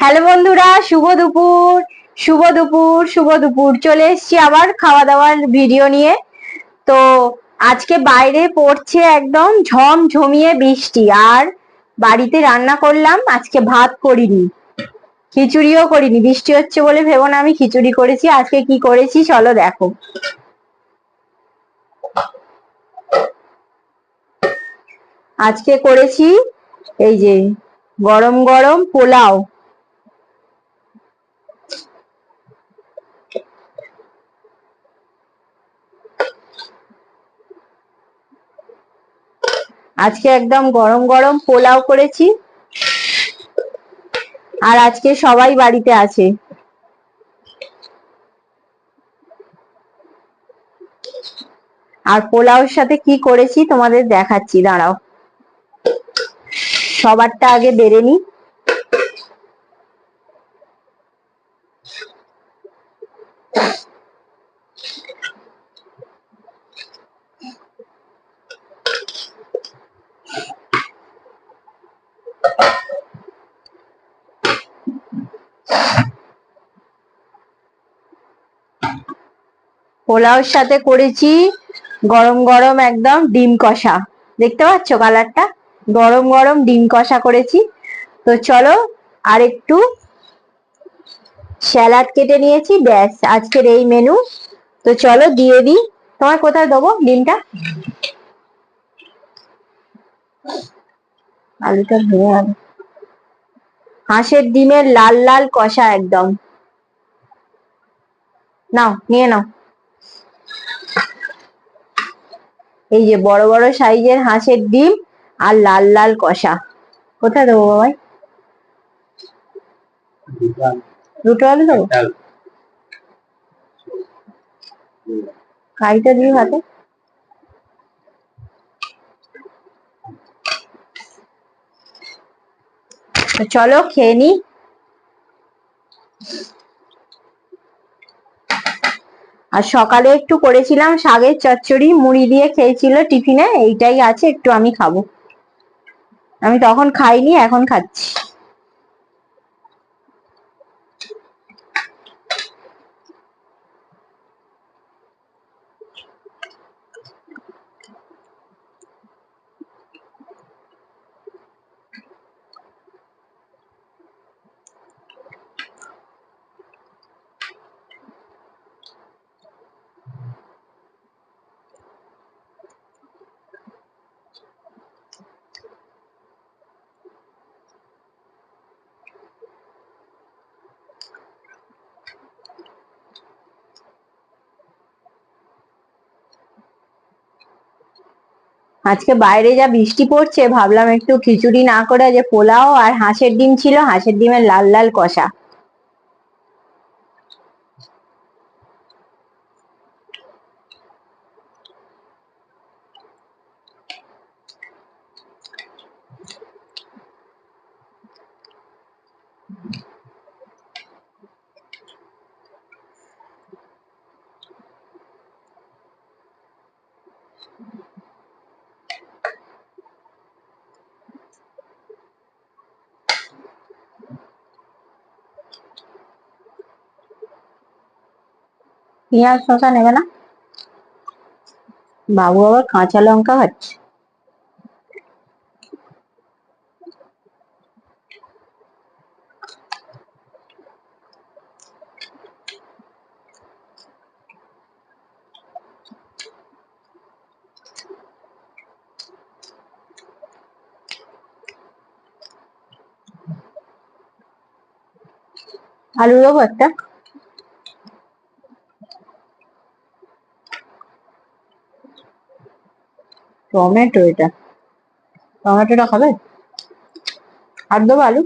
Hello বন্ধুরা, শুভ দুপুর শুভ দুপুর শুভ দুপুর। চলে এসেছি আবার খাওয়া দাওয়ার ভিডিও নিয়ে। তো আজকে বাইরে পড়ছে একদম ঝম ঝমিয়ে বৃষ্টি। আর বাড়িতে রান্না করলাম, আজকে ভাত করিনি। খিচুড়িও করিনি। বৃষ্টি হচ্ছে বলে ভেবো না, আমি খিচুড়ি করেছি। আজকে কি করেছি চলো দেখো। আজকে করেছি এই যে গরম গরম পোলাও। আজকে একদম গরম গরম পোলাও করেছি। আর আজকে সবাই বাড়িতে আছে। আর পোলাওর সাথে কি করেছি তোমাদের দেখাচ্ছি, দাঁড়াও। সবারটা আগে বেড়ে নি পোলাওর সাথে করেছি গরম গরম একদম ডিম কষা। দেখতে পাচ্ছ কালারটা গরম গরম ডিম কষা করেছি। তো চলো আর একটু স্যালাড কেটে নিয়েছি, ব্যাস আজকের এই মেনু তো চলো দিয়ে দিই। তোমার কোথায় দেবো ডিমটা? আলুটা ভেঙে হাঁসের ডিমের লাল লাল কষা একদম। নাও, নিয়ে নাও। এই যে বড় বড় সাইজের হাঁসের ডিম। আর লাল লাল কষা। কোথায় দেবো বাবাই? দুটো আলু দেবো কাইটা দিই হাতে চলো খেয়ে নি। আর সকালে একটু করেছিলাম শাগের চচ্চড়ি মুড়ি দিয়ে খেয়েছিল টিফিনে এইটাই আছে একটু আমি খাব। আমি তখন খাইনি এখন খাচ্ছি। আজকে বাইরে যা বৃষ্টি পড়ছে, ভাবলাম একটু খিচুড়ি না করে যে পোলাও আর হাঁসের ডিম ছিল, হাঁসের ডিমের লাল লাল কষা। পেঁয়াজ শসা নেবে না বাবু আবার কাঁচা লঙ্কা খাচ্ছে আলু দেবো একটা টমেটো এটা। টমেটোটা খাবে? আর দেবো আলু।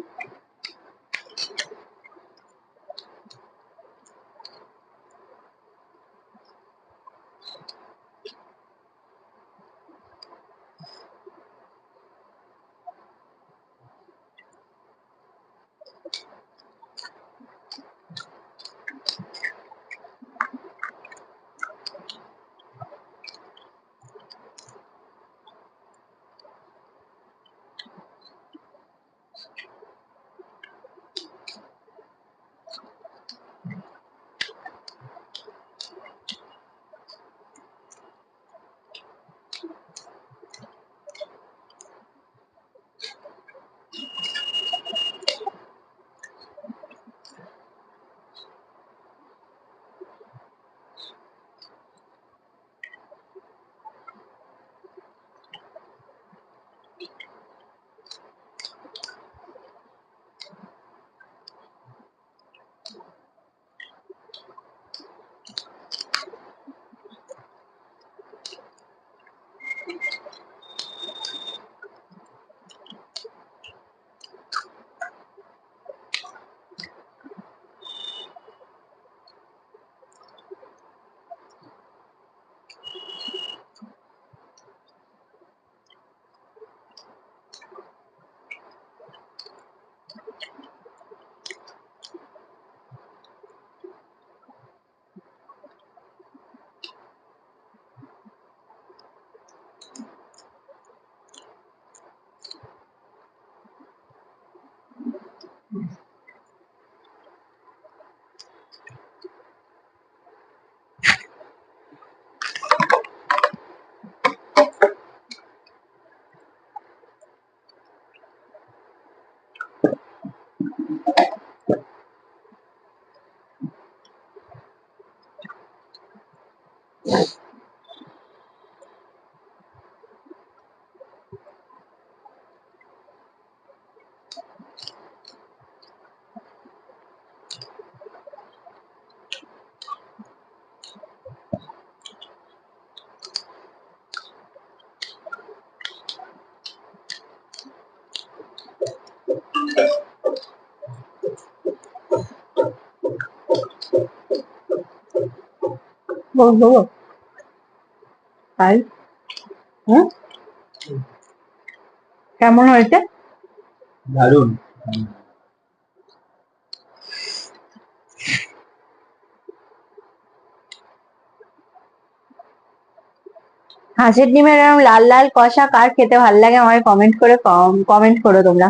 বল বলো তাই হুম কেমন হয়েছে? দারুণ। হাঁসের ডিমের এরকম লাল লাল কষা কার খেতে ভালো লাগে আমায় কমেন্ট করে কমেন্ট করো তোমরা।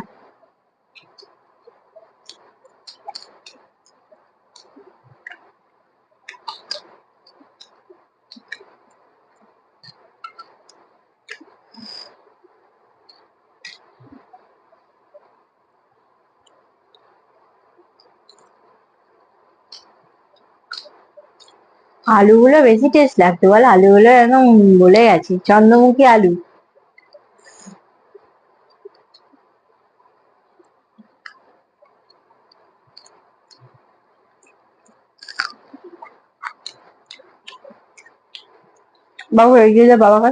আলুগুলো বেশি টেস্ট লাগতো বল, আলুগুলো একদম বলে গেছি। চন্দ্রমুখী আলু। বাবু এগিয়ে যা বাবাকে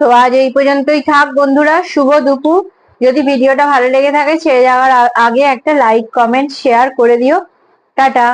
তো আজ এই পর্যন্তই থাক বন্ধুরা, শুভ দুপুর। যদি ভিডিওটা ভালো লেগে থাকে, ছেড়ে যাওয়ার আগে একটা লাইক কমেন্ট শেয়ার করে দিও। টাটা।